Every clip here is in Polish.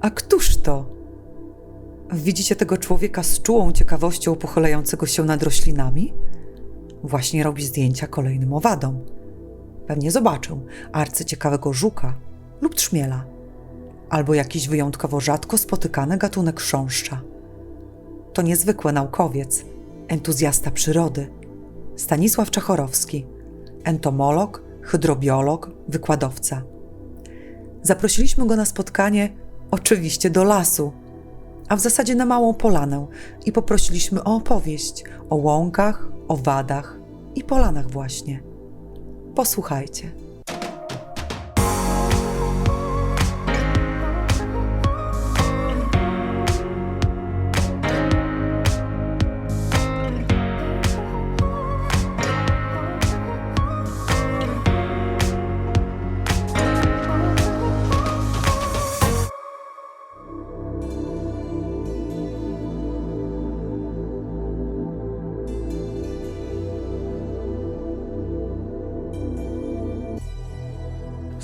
A któż to? Widzicie tego człowieka z czułą ciekawością pochylającego się nad roślinami? Właśnie robi zdjęcia kolejnym owadom. Pewnie zobaczę arcyciekawego żuka lub trzmiela, albo jakiś wyjątkowo rzadko spotykany gatunek chrząszcza. To niezwykły naukowiec, entuzjasta przyrody. Stanisław Czachorowski, entomolog, hydrobiolog, wykładowca. Zaprosiliśmy go na spotkanie, oczywiście do lasu, a w zasadzie na małą polanę i poprosiliśmy o opowieść o łąkach, owadach i polanach właśnie. Posłuchajcie.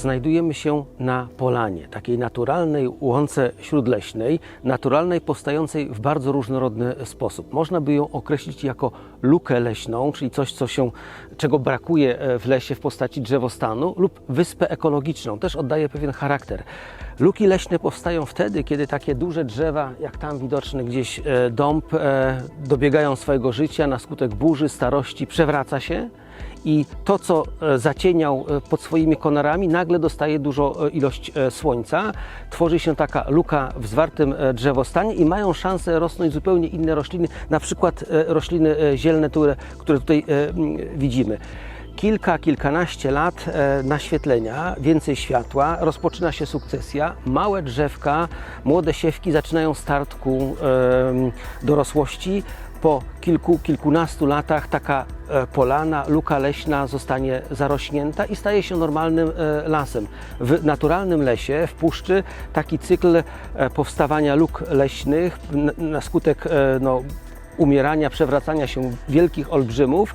Znajdujemy się na polanie, takiej naturalnej łące śródleśnej, naturalnej, powstającej w bardzo różnorodny sposób. Można by ją określić jako lukę leśną, czyli coś, co się, czego brakuje e, w lesie w postaci drzewostanu, lub wyspę ekologiczną, też oddaje pewien charakter. Luki leśne powstają wtedy, kiedy takie duże drzewa, jak tam widoczny gdzieś e, dąb, e, dobiegają swojego życia na skutek burzy, starości, przewraca się i to, co e, zacieniał e, pod swoimi konarami, nagle dostaje dużo e, ilość słońca. Tworzy się taka luka w zwartym drzewostanie i mają szansę rosnąć zupełnie inne rośliny, na przykład rośliny zielne, które, które tutaj widzimy. Kilka, kilkanaście lat naświetlenia, więcej światła, rozpoczyna się sukcesja. Małe drzewka, młode siewki zaczynają start ku dorosłości. Po kilku, kilkunastu latach taka e, polana, luka leśna zostanie zarośnięta i staje się normalnym e, lasem. W naturalnym lesie, w puszczy, taki cykl e, powstawania luk leśnych na skutek no, umierania, przewracania się wielkich olbrzymów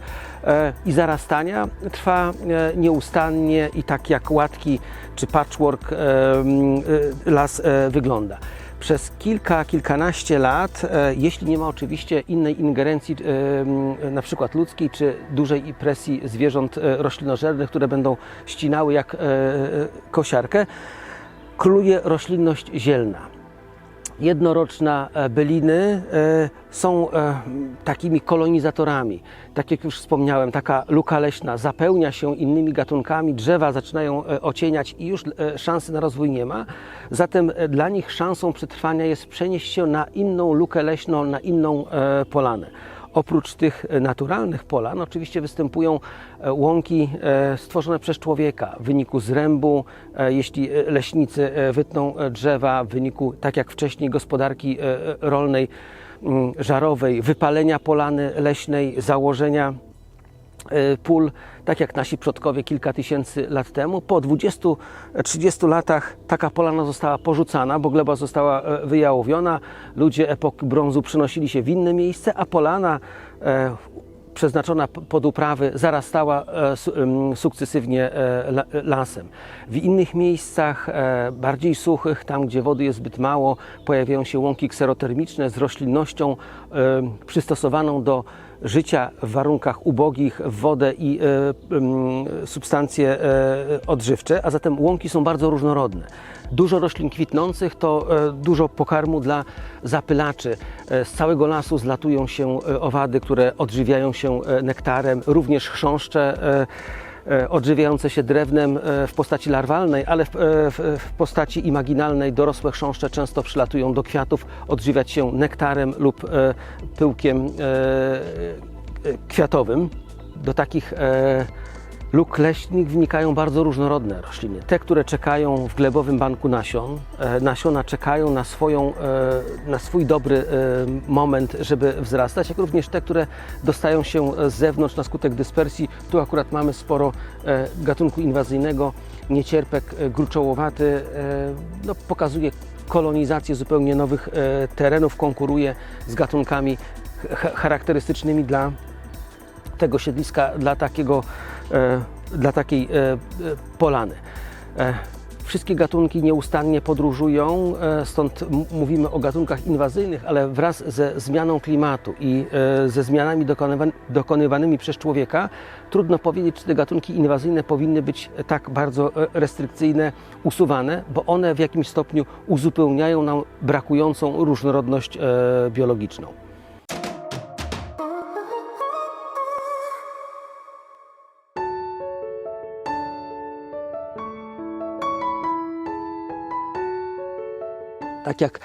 i zarastania trwa nieustannie i tak jak łatki czy patchwork las wygląda. Przez kilka, kilkanaście lat, e, jeśli nie ma oczywiście innej ingerencji, e, na przykład ludzkiej, czy dużej presji zwierząt e, roślinożernych, które będą ścinały jak kosiarkę, króluje roślinność zielna jednoroczna e, byliny e, są e, takimi kolonizatorami. Tak jak już wspomniałem, taka luka leśna zapełnia się innymi gatunkami, drzewa zaczynają ocieniać i już szansy na rozwój nie ma. Zatem dla nich szansą przetrwania jest przenieść się na inną lukę leśną, na inną polanę. Oprócz tych naturalnych polan oczywiście występują e, łąki e, stworzone przez człowieka w wyniku zrębu, e, jeśli leśnicy wytną drzewa, w wyniku, tak jak wcześniej, gospodarki rolnej, mm, żarowej, wypalenia polany leśnej, założenia pól, tak jak nasi przodkowie kilka tysięcy lat temu. Po 20-30 latach taka polana została porzucana, bo gleba została e, wyjałowiona. Ludzie epoki brązu przenosili się w inne miejsce, a polana e, przeznaczona pod uprawy zarastała e, sukcesywnie la- lasem. W innych miejscach, bardziej suchych, tam gdzie wody jest zbyt mało, pojawiają się łąki kserotermiczne z roślinnością przystosowaną do życia w warunkach ubogich w wodę i e, substancje e, odżywcze, a zatem łąki są bardzo różnorodne. Dużo roślin kwitnących to e, dużo pokarmu dla zapylaczy. Z całego lasu zlatują się owady, które odżywiają się nektarem, również chrząszcze odżywiające się drewnem e, w postaci larwalnej, ale w, e, w, w postaci imaginalnej dorosłe chrząszcze często przylatują do kwiatów odżywiać się nektarem lub e, pyłkiem e, e, kwiatowym. Do takich e, luk leśnych wnikają bardzo różnorodne rośliny. Te, które czekają w glebowym banku nasion, e, nasiona czekają na, swoją, e, na swój dobry e, moment, żeby wzrastać, jak również te, które dostają się z zewnątrz na skutek dyspersji. Tu akurat mamy sporo gatunku inwazyjnego, niecierpek gruczołowaty, no, pokazuje kolonizację zupełnie nowych terenów, konkuruje z gatunkami ch- charakterystycznymi dla tego siedliska, dla, takiego, dla takiej e, e, polany. E, Wszystkie gatunki nieustannie podróżują, e, stąd mówimy o gatunkach inwazyjnych, ale wraz ze zmianą klimatu i e, ze zmianami dokonywa- dokonywanymi przez człowieka, trudno powiedzieć, czy te gatunki inwazyjne powinny być tak bardzo e, restrykcyjne, usuwane, bo one w jakimś stopniu uzupełniają nam brakującą różnorodność e, biologiczną. Tak jak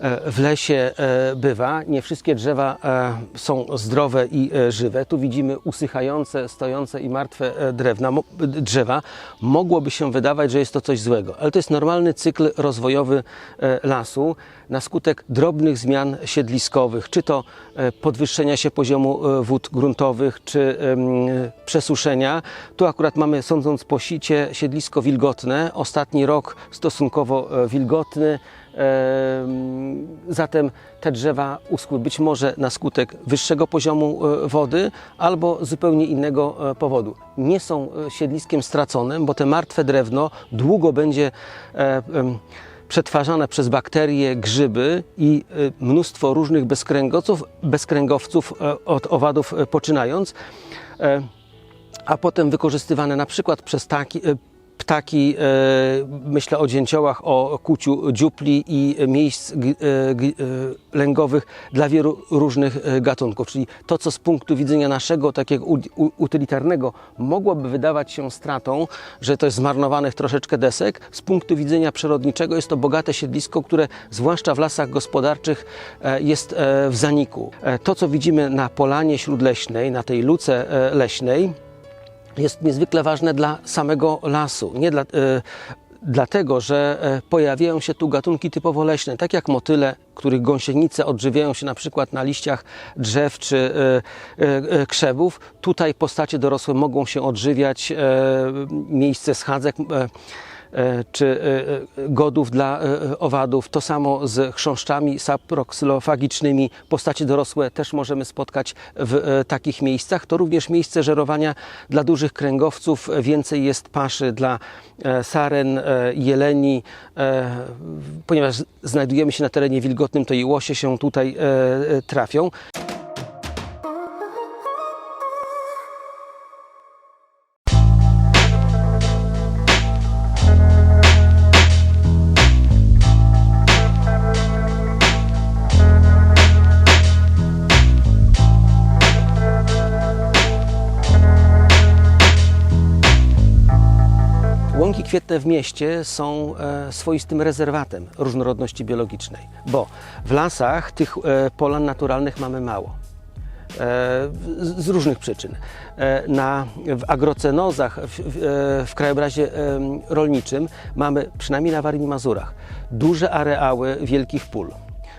e, w lesie e, bywa, nie wszystkie drzewa e, są zdrowe i żywe. Tu widzimy usychające, stojące i martwe drewna, drzewa. Mogłoby się wydawać, że jest to coś złego, ale to jest normalny cykl rozwojowy lasu na skutek drobnych zmian siedliskowych, czy to podwyższenia się poziomu wód gruntowych, czy przesuszenia. Tu akurat mamy, sądząc po sicie, siedlisko wilgotne. Ostatni rok stosunkowo wilgotny. Em, Zatem te drzewa uschły być może na skutek wyższego poziomu e, wody albo zupełnie innego e, powodu. Nie są e, siedliskiem straconym, bo te martwe drewno długo będzie przetwarzane przez bakterie, grzyby i mnóstwo różnych bezkręgowców, bezkręgowców od owadów poczynając, a potem wykorzystywane na przykład przez taki, ptaki, e, myślę o dzięciołach, o kuciu dziupli i miejsc e, e, lęgowych dla wielu różnych gatunków. Czyli to, co z punktu widzenia naszego takiego utylitarnego mogłoby wydawać się stratą, że to jest zmarnowanych troszeczkę desek, z punktu widzenia przyrodniczego jest to bogate siedlisko, które zwłaszcza w lasach gospodarczych jest w zaniku. To, co widzimy na polanie śródleśnej, na tej luce leśnej, jest niezwykle ważne dla samego lasu. Nie dla, e, dlatego, że e, pojawiają się tu gatunki typowo leśne, tak jak motyle, których gąsienice odżywiają się na przykład na liściach drzew czy e, krzewów. Tutaj postacie dorosłe mogą się odżywiać, miejsce schadzek. E, czy e, e, godów dla owadów. To samo z chrząszczami saproksylofagicznymi. Postacie dorosłe też możemy spotkać w takich miejscach. To również miejsce żerowania dla dużych kręgowców. Więcej jest paszy dla saren, jeleni. Ponieważ znajdujemy się na terenie wilgotnym, to i łosie się tutaj trafią. Kwietne w mieście są e, swoistym rezerwatem różnorodności biologicznej, bo w lasach tych e, polan naturalnych mamy mało. E, z, różnych przyczyn. Na, w agrocenozach, w, w, w krajobrazie rolniczym mamy, przynajmniej na Warmii Mazurach, duże areały wielkich pól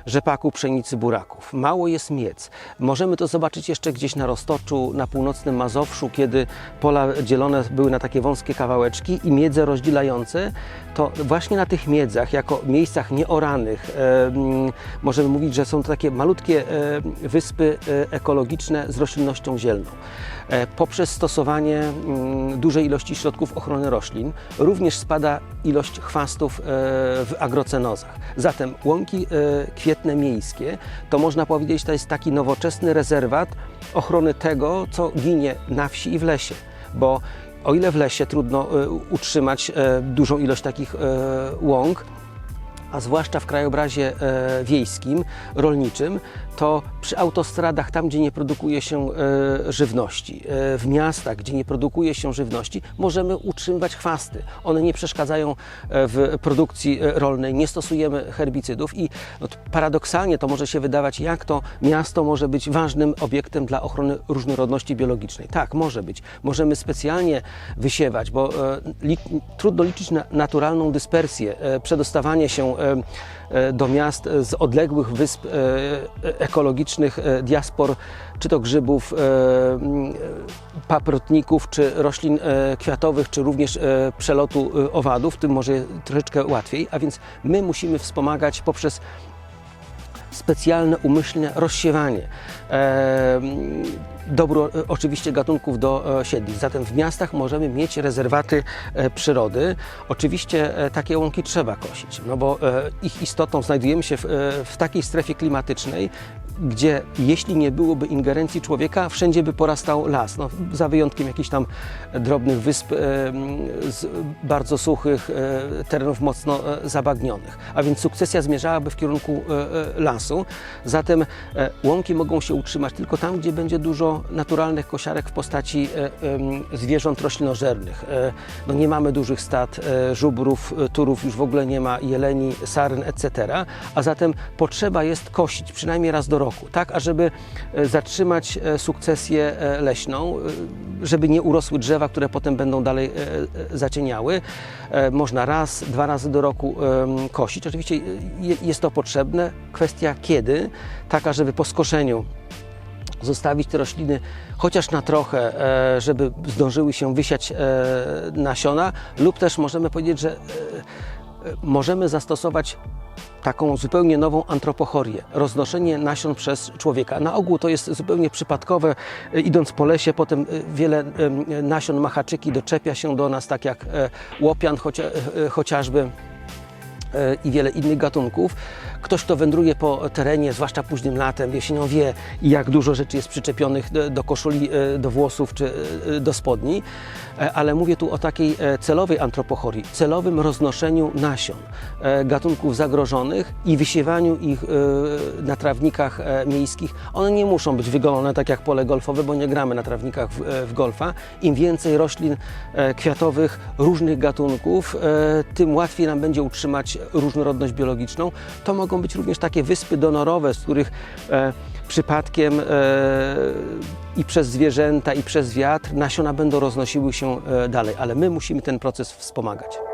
rzepaku, pszenicy, buraków. Mało jest miec. Możemy to zobaczyć jeszcze gdzieś na Roztoczu, na północnym Mazowszu, kiedy pola dzielone były na takie wąskie kawałeczki i miedze rozdzielające, to właśnie na tych miedzach, jako miejscach nieoranych, e, mm, możemy mówić, że są to takie malutkie e, wyspy e, ekologiczne z roślinnością zielną. E, poprzez stosowanie mm, dużej ilości środków ochrony roślin również spada ilość chwastów e, w agrocenozach. Zatem łąki e, kwietne miejskie to można powiedzieć, to jest taki nowoczesny rezerwat ochrony tego, co ginie na wsi i w lesie, bo o ile w lesie trudno utrzymać dużą ilość takich łąk, a zwłaszcza w krajobrazie e, wiejskim, rolniczym, to przy autostradach, tam gdzie nie produkuje się e, żywności, e, w miastach, gdzie nie produkuje się żywności, możemy utrzymywać chwasty. One nie przeszkadzają e, w produkcji e, rolnej, nie stosujemy herbicydów i no, paradoksalnie to może się wydawać, jak to miasto może być ważnym obiektem dla ochrony różnorodności biologicznej. Tak, może być. Możemy specjalnie wysiewać, bo e, li, trudno liczyć na naturalną dyspersję, e, przedostawanie się do miast z odległych wysp e, e, ekologicznych, e, diaspor, czy to grzybów, e, e, paprotników, czy roślin e, kwiatowych, czy również e, przelotu e, owadów, tym może troszeczkę łatwiej, a więc my musimy wspomagać poprzez specjalne, umyślne rozsiewanie. Dobro e, oczywiście gatunków do e, siedlisk. Zatem w miastach możemy mieć rezerwaty e, przyrody. Oczywiście takie łąki trzeba kosić, no bo ich istotą znajdujemy się w, w takiej strefie klimatycznej, gdzie jeśli nie byłoby ingerencji człowieka, wszędzie by porastał las. No, za wyjątkiem jakichś tam drobnych wysp z bardzo suchych, e, terenów mocno e, zabagnionych. A więc sukcesja zmierzałaby w kierunku e, lasu. Zatem łąki mogą się utrzymać tylko tam, gdzie będzie dużo naturalnych kosiarek w postaci zwierząt roślinożernych. No nie mamy dużych stad żubrów, turów, już w ogóle nie ma jeleni, saryn, etc. A zatem potrzeba jest kosić przynajmniej raz do roku, tak ażeby e, zatrzymać e, sukcesję e, leśną, żeby nie urosły drzewa, które potem będą dalej zacieniały. Można raz, dwa razy do roku kosić. Oczywiście je- jest to potrzebne. Kwestia kiedy, taka, żeby po skoszeniu zostawić te rośliny chociaż na trochę, żeby zdążyły się wysiać nasiona, lub też możemy powiedzieć, że możemy zastosować taką zupełnie nową antropochorię, roznoszenie nasion przez człowieka. Na ogół to jest zupełnie przypadkowe. E, Idąc po lesie, potem e, wiele nasion ma haczyki, doczepia się do nas, tak jak e, łopian chocia, chociażby i wiele innych gatunków. Ktoś, kto wędruje po terenie, zwłaszcza późnym latem, jesienią, wie, jak dużo rzeczy jest przyczepionych do, koszuli, e, do włosów czy e, do spodni. E, Ale mówię tu o takiej e, celowej antropochorii, celowym roznoszeniu nasion e, gatunków zagrożonych i wysiewaniu ich e, na trawnikach e, miejskich. One nie muszą być wygolone tak jak pole golfowe, bo nie gramy na trawnikach w, e, golfa. Im więcej roślin e, kwiatowych różnych gatunków, e, tym łatwiej nam będzie utrzymać różnorodność biologiczną. To mogą być również takie wyspy donorowe, z których e, przypadkiem e, i przez zwierzęta, i przez wiatr nasiona będą roznosiły się e, dalej, ale my musimy ten proces wspomagać.